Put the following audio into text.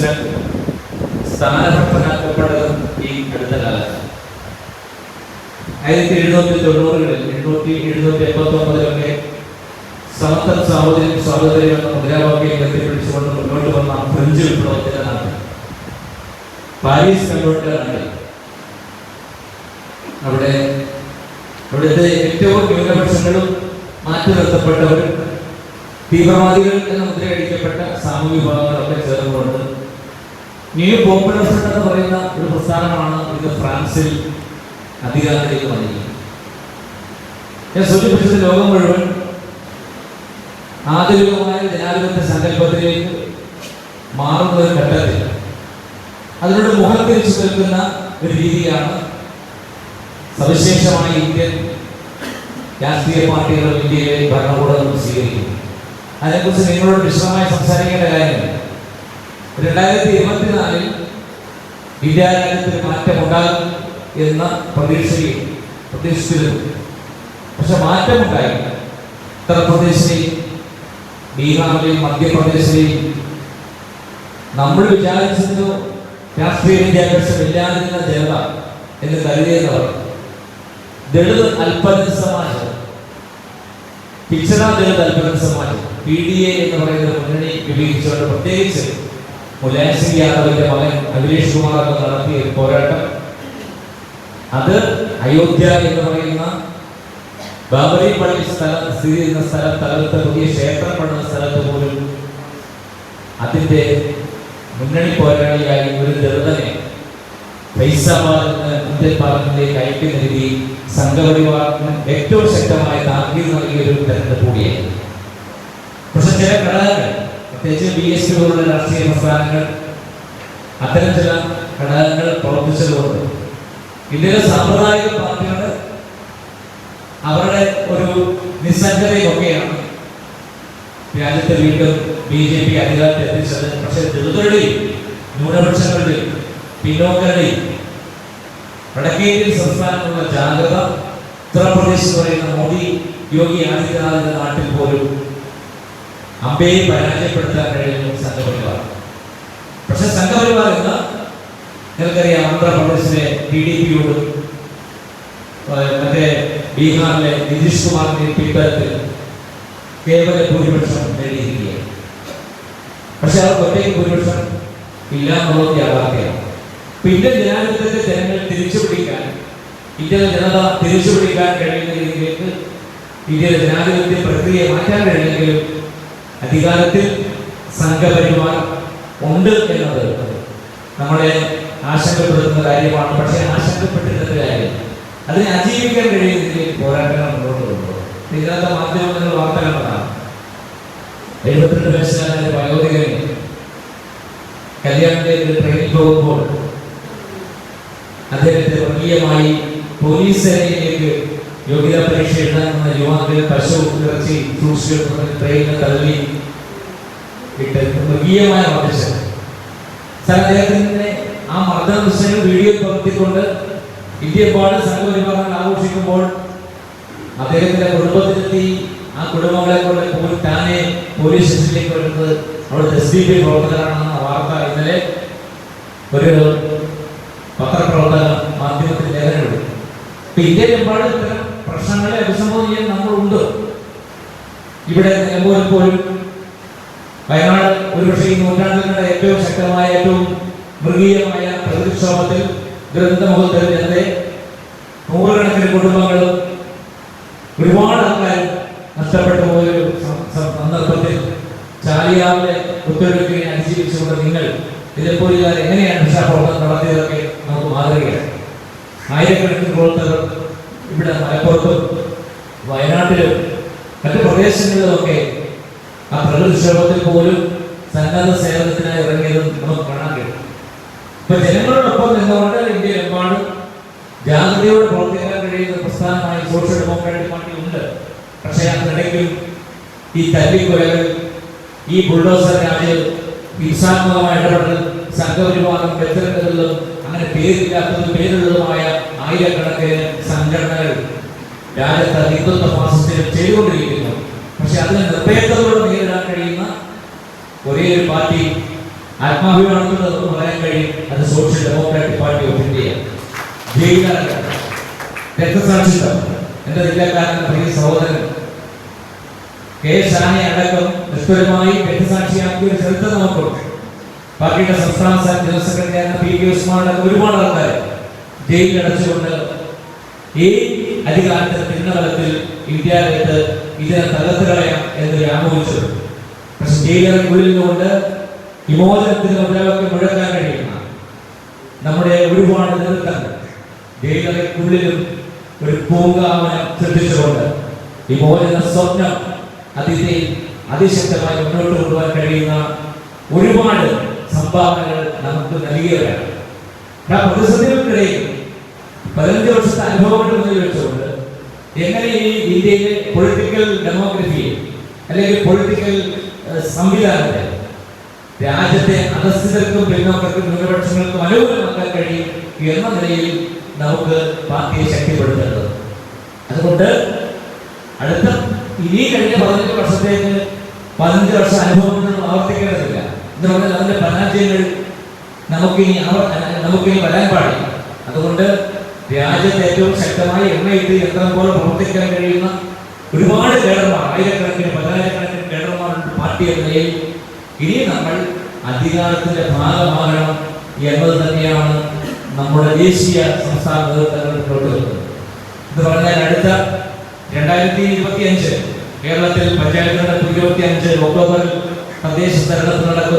President സ്ഥാനഭ്രഷ്ടനാക്കപ്പെട്ടതും ഈ അടുത്ത കാലത്ത് ആയിരത്തി എഴുന്നൂറ്റി തൊണ്ണൂറുകളിൽ എണ്ണൂറ്റി എഴുന്നൂറ്റി എൺപത്തി ഒമ്പതിലൊക്കെ സമത്വം സാഹോദര്യം സാഹോദര്യം എന്ന മുദ്രാവാക്യം ഉയർത്തിപ്പിടിച്ചുകൊണ്ട് മുന്നോട്ട് വന്ന ഫ്രഞ്ച് വിപ്ലവത്തിന്റെ പാരീസ് കണ്ടോട്ട് നാട്ടിൽ അവിടെ അവിടുത്തെ ഏറ്റവും ന്യൂനപക്ഷങ്ങളും മാറ്റി നിർത്തപ്പെട്ടവരും തീവ്രവാദികൾ എന്ന മുദ്രയടിക്കപ്പെട്ട സാമൂഹ്യ വിഭാഗങ്ങളൊക്കെ ചേർന്നുകൊണ്ട് ന്യൂ പോപ്പുലർ എന്ന് പറയുന്ന ഒരു പ്രസ്ഥാനമാണ് ഇത് ഫ്രാൻസിൽ അധികാരത്തിലേക്ക് വന്നിരിക്കുന്നത്. ഞാൻ സൂചിപ്പിച്ചത് ലോകം മുഴുവൻ ആധുനികമായ ജനാധിപത്യ സങ്കല്പത്തിലേക്ക് മാറുന്ന ഒരു ഘട്ടത്തിൽ അതിനോട് മുഖം തിരിച്ചു നിൽക്കുന്ന ഒരു രീതിയാണ് സവിശേഷമായ ഇന്ത്യൻ രാഷ്ട്രീയ പാർട്ടികളും ഇന്ത്യയിലെ ഭരണകൂടങ്ങളും സ്വീകരിക്കുന്നത്. അതിനെക്കുറിച്ച് നിങ്ങളോട് വിശദമായി സംസാരിക്കേണ്ട കാര്യമില്ല. രണ്ടായിരത്തി ഇരുപത്തിനാലിൽ രാജ്യത്തിന് മാറ്റമുണ്ടാകും എന്ന പ്രതീക്ഷയിൽ പ്രതീക്ഷിച്ചിരുന്നു. പക്ഷെ മാറ്റമുണ്ടായി. ഉത്തർപ്രദേശിലെയും ബീഹാറിലെയും മധ്യപ്രദേശിലെയും. നമ്മൾ വിചാരിച്ചിരുന്നു രാഷ്ട്രീയ വിദ്യാഭ്യാസം ഇല്ലാതിരുന്ന ജനത എന്ന് കരുതിയെന്നവർ ദളിത് അൽപ്പന സമാജം പിച്ചറ ദളിത് അൽപ്പന സമാജം പി ഡി എ എന്ന് പറയുന്ന മുന്നണി വിഭജിച്ചുകൊണ്ട് പ്രത്യേകിച്ച് മുലായം സിംഗ് യാദവിന്റെ മകൻ അഖിലേഷ് കുമാർ ഒക്കെ നടത്തിയ ഒരു പോരാട്ടം. അത് അയോധ്യ എന്ന് പറയുന്ന ബാബറി പള്ളി സ്ഥലം സ്ഥിതി ചെയ്യുന്ന സ്ഥലം തകർത്ത് പുതിയ ക്ഷേത്രം പണിത സ്ഥലത്ത് പോലും അതിന്റെ മുന്നണി പോരാളിയായി ഒരു ദളിതനെ ഫൈസാബാദ് എന്ന ഇന്ത്യൻ പാർലമെന്റിലേക്ക് അയക്കുന്ന രീതി സംഘപരിവാറിന് ഏറ്റവും ശക്തമായ താക്കീത് നൽകിയ ഒരു തെരഞ്ഞെടുപ്പ് കൂടിയായിരുന്നു. പക്ഷെ ചില ഘടകങ്ങൾ പ്രത്യേകിച്ച് ബി എസ് പോലുള്ള രാഷ്ട്രീയ പ്രസ്ഥാനങ്ങൾ അത്തരം ചില ഘടകങ്ങൾ പ്രവർത്തിച്ചതുകൊണ്ട് ഇന്ത്യയിലെ സാമ്പ്രദായിക പാർട്ടികൾ അവരുടെ ഒരു നിസ്സംഗതയൊക്കെയാണ് രാജ്യത്തെ വീണ്ടും ബി ജെ പി അധികാരത്തിൽ എത്തിച്ചത്. പക്ഷെ ദളിതരുടെയും ന്യൂനപക്ഷങ്ങളുടെയും പിന്നോക്കരുടെയും വടക്കേന്ത്യൻ സംസ്ഥാനങ്ങളുള്ള ജാഗ്രത ഉത്തർപ്രദേശ് പറയുന്ന മോദി യോഗി ആദിത്യനാഥിന്റെ നാട്ടിൽ പോലും അമ്പയെ പരാജയപ്പെടുത്താൻ കഴിയുന്ന സംഘപരിവാർ. പക്ഷെ സംഘപരിവാർ എന്ന് നിങ്ങൾക്കറിയാം ആന്ധ്രാപ്രദേശിലെ ടി ഡി പിയോട് മറ്റേ ബീഹാറിലെ നിതീഷ് കുമാറിന്റെ പിൻബലത്തിൽ കേവല ഭൂരിപക്ഷം നേടിയിരിക്കുകയാണ്. പക്ഷെ അവർക്ക് ഒറ്റയ്ക്ക് ഭൂരിപക്ഷം ഇല്ല എന്നുള്ളത് യാഥാർത്ഥ്യമാണ്. പിന്നെ ജനാധിപത്യത്തെ ജനങ്ങൾ തിരിച്ചുപിടിക്കാൻ ഇന്ത്യയിലെ ജനത തിരിച്ചു പിടിക്കാൻ കഴിയുന്ന രീതിയിലേക്ക് ഇന്ത്യയിലെ ജനാധിപത്യ പ്രക്രിയ മാറ്റാൻ കഴിയുമെങ്കിലും അധികാരത്തിൽ സംഘപരിവാർ ഉണ്ട് എന്നത് നമ്മളെ ആശങ്കപ്പെടുത്തുന്ന കാര്യമാണ്. പക്ഷേ ആശങ്കപ്പെട്ടിരുന്ന കാര്യം അതിനെ അതിജീവിക്കാൻ കഴിയുന്ന രീതിയിൽ പോരാട്ടങ്ങൾ മുന്നോട്ട് കൊണ്ടുപോകും. ഇതിനകത്ത് മാധ്യമങ്ങൾ വാർത്ത കണ്ടതാണ് എഴുപത്തിരണ്ട് വയസ്സുകാരൻ വയോധികൻ കല്യാണത്തിലേക്ക് ട്രെയിനിൽ പോകുമ്പോൾ അദ്ദേഹത്തെ വർഗീയമായി പോലീസ് സേനയിലേക്ക് യോഗ്യതാ പരീക്ഷ എഴുതാനെന്ന യുവാക്കളെ പശു ഇറച്ചി ഫ്രൂട്ട്സുകൾ ട്രെയിനിൽ തള്ളി ഇട്ട് മൃഗീയമായ മർദ്ദിച്ചത് സാർ അദ്ദേഹത്തിന്റെ ആ മർദ്ദന ദൃശ്യങ്ങൾ വീഡിയോ പകർത്തിക്കൊണ്ട് ഇന്ത്യപ്പാട് സംഘപരിവാരങ്ങൾ ആഘോഷിക്കുമ്പോൾ അദ്ദേഹത്തിന്റെ കുടുംബത്തിലെത്തി ആ കുടുംബങ്ങളെ കൊണ്ട് പോയി താനെ പോലീസ് സ്റ്റേഷനിലേക്ക് വരുന്നത് അവിടുത്തെ എസ് ഡി പി പ്രവർത്തകരാണെന്ന വാർത്ത ഇന്നലെ ഒരു പോലും വയനാട് ഒരുപക്ഷെ ഈ നൂറ്റാണ്ടുകളുടെ ഏറ്റവും ശക്തമായ ഏറ്റവും മൃഗീയമായ പ്രകൃതിക്ഷോഭത്തിൽ ദുരന്തമുഖത്തിൽ ജനത്തെ നൂറുകണക്കിന് കുടുംബങ്ങളും ഒരുപാട് ആൾക്കാർ നഷ്ടപ്പെട്ടു പോയൊരു സന്ദർഭത്തിൽ ചാലിയാവിലെ ഒത്തൊരുക്കുകയെ അതിജീവിച്ചുകൊണ്ട് നിങ്ങൾ ഇതിൽപ്പോലുകാർ എങ്ങനെയാണ് രക്ഷാപ്രവർത്തനം നടത്തിയതൊക്കെ നമുക്ക് മാതൃകയാണ് ആയിരക്കണക്കിന് പ്രവർത്തകർ ഇവിടെ മലപ്പുറത്തും വയനാട്ടിലും മറ്റു പ്രദേശങ്ങളിലൊക്കെ ആ പ്രകൃതിക്ഷോഭത്തിൽ പോലും സന്നദ്ധ സേവനത്തിനായി ഇറങ്ങിയതും നമുക്ക് കാണാൻ കഴിയും. ഇപ്പൊ ജനങ്ങളോടൊപ്പം നിന്നുകൊണ്ട് ഇന്ത്യയിലെമ്പാടും ജാഗ്രതയോടെ പ്രവർത്തിക്കാൻ കഴിയുന്ന പ്രസ്ഥാനമായി സോഷ്യൽ ഡെമോക്രാറ്റിക് പാർട്ടി ഉണ്ട്. പക്ഷേ അതിനിടയ്ക്കും ഈ തല്ലിക്കൊലകൾ ഈ ബുൾഡോസർ രാജ് ഹിംസാത്മകമായ ഇടപെടൽ സംഘപരിവാദം വ്യക്തിഗതകളും അങ്ങനെ പേരില്ലാത്തതും പേരുള്ളതുമായ ആയിരക്കണക്കിന് സംഘടനകൾ രാജ്യത്ത് ഹിന്ദുത്വ ഫാസിസ്റ്റുകൾ ചെയ്തുകൊണ്ടിരിക്കുന്നു. പക്ഷെ അതിനെ നിർഭയത്തോടെ നേരിടാൻ കഴിയുന്ന ഒരേ ഒരു പാർട്ടി ആത്മാഭിമാനത്തോടെ പറയാൻ കഴിയും. അത് social democratic party of India. ജയിലറ രക്തസാക്ഷിത്വം. എന്റെ ജില്ലക്കാരൻ പ്രിയ സഹോദരൻ കെ ഷാനെ അടക്കം നിഷ്പരമായി രക്തസാക്ഷിയാക്കിയ ഒരു ചരിത്രം നമുക്കുണ്ട്. പാർട്ടിയുടെ സംസ്ഥാന ജനറൽ സെക്രട്ടറിയായിരുന്ന പി. കെ. ഉസ്മാൻ അടക്കം ഒരുപാട് ആൾക്കാർ ജയിലിൽ അടച്ചുകൊണ്ട് ഈ അധികാരത്തിന്റെ പിന്നബലത്തിൽ ഇന്ത്യ രാജ്യത്ത് ഇതിനെ തകർത്തുകളയാം എന്ന് വ്യാമോഹിച്ചത് പക്ഷെ ജയിലറയ്ക്കുള്ളിൽ നിന്നുകൊണ്ട് വിമോചനത്തിന് മുദ്രാവാക്യം മുഴക്കാൻ കഴിയുന്ന നമ്മുടെ ഒരുപാട് നിർത്തങ്ങൾ ജയിലറയ്ക്കുള്ളിലും ഒരു പൂങ്കാമനം സൃഷ്ടിച്ചുകൊണ്ട് വിമോചന സ്വപ്നം അതിഥി അതിശക്തമായി മുന്നോട്ട് കൊണ്ടുപോകാൻ കഴിയുന്ന ഒരുപാട് സംഭാവനകൾ നമുക്ക് നൽകിയവരാണ് ആ പ്രതിസന്ധികൾക്കിടയിൽ പതിനഞ്ച് വർഷത്തെ അനുഭവങ്ങൾ മുന്നിൽ വെച്ചുകൊണ്ട് എങ്ങനെ ഈ ഇന്ത്യയിലെ പൊളിറ്റിക്കൽ ഡെമോക്രസിയെ അല്ലെങ്കിൽ പൊളിറ്റിക്കൽ സംവിധാനത്തെ രാജ്യത്തെ അധസ്ഥിതർക്കും പിന്നോക്കർക്കും ന്യൂനപക്ഷങ്ങൾക്കും അനുകൂലമാക്കാൻ കഴിയും എന്ന നിലയിൽ നമുക്ക് പാർട്ടിയെ ശക്തിപ്പെടുത്തേണ്ടത്. അതുകൊണ്ട് അടുത്ത ഇനി കഴിഞ്ഞ പതിനഞ്ച് വർഷത്തേക്ക് പതിനഞ്ച് വർഷ അനുഭവങ്ങൾ ആവർത്തിക്കേണ്ടതില്ല. എന്ന് പറഞ്ഞാൽ അതിന്റെ പരാജയങ്ങൾ നമുക്കിനി ആവ- നമുക്കിനി വരാൻ പാടില്ല. അതുകൊണ്ട് രാജ്യത്ത് ഏറ്റവും ശക്തമായി എണ്ണയിട്ട് യന്ത്രം പോലെ പ്രവർത്തിക്കാൻ കഴിയുന്ന ഒരുപാട് കേഡർമാർ ആയിരക്കണക്കിന് പതിനായിരക്കണക്കിന് കേഡർമാരുണ്ട് പാർട്ടി എന്ന നിലയിൽ ഇനി നമ്മൾ അധികാരത്തിന്റെ ഭാഗമാകണം എന്നത് തന്നെയാണ് നമ്മുടെ ദേശീയ സംസ്ഥാന നേതൃത്വങ്ങൾ പ്രവർത്തിക്കുന്നത് ഇത് പറഞ്ഞാൽ അടുത്ത രണ്ടായിരത്തി ഇരുപത്തി അഞ്ച് കേരളത്തിൽ പഞ്ചായത്ത് തെരഞ്ഞെടുപ്പ് ഇരുപത്തി അഞ്ച് ഒക്ടോബറിൽ തദ്ദേശ തെരഞ്ഞെടുപ്പ് നടക്കും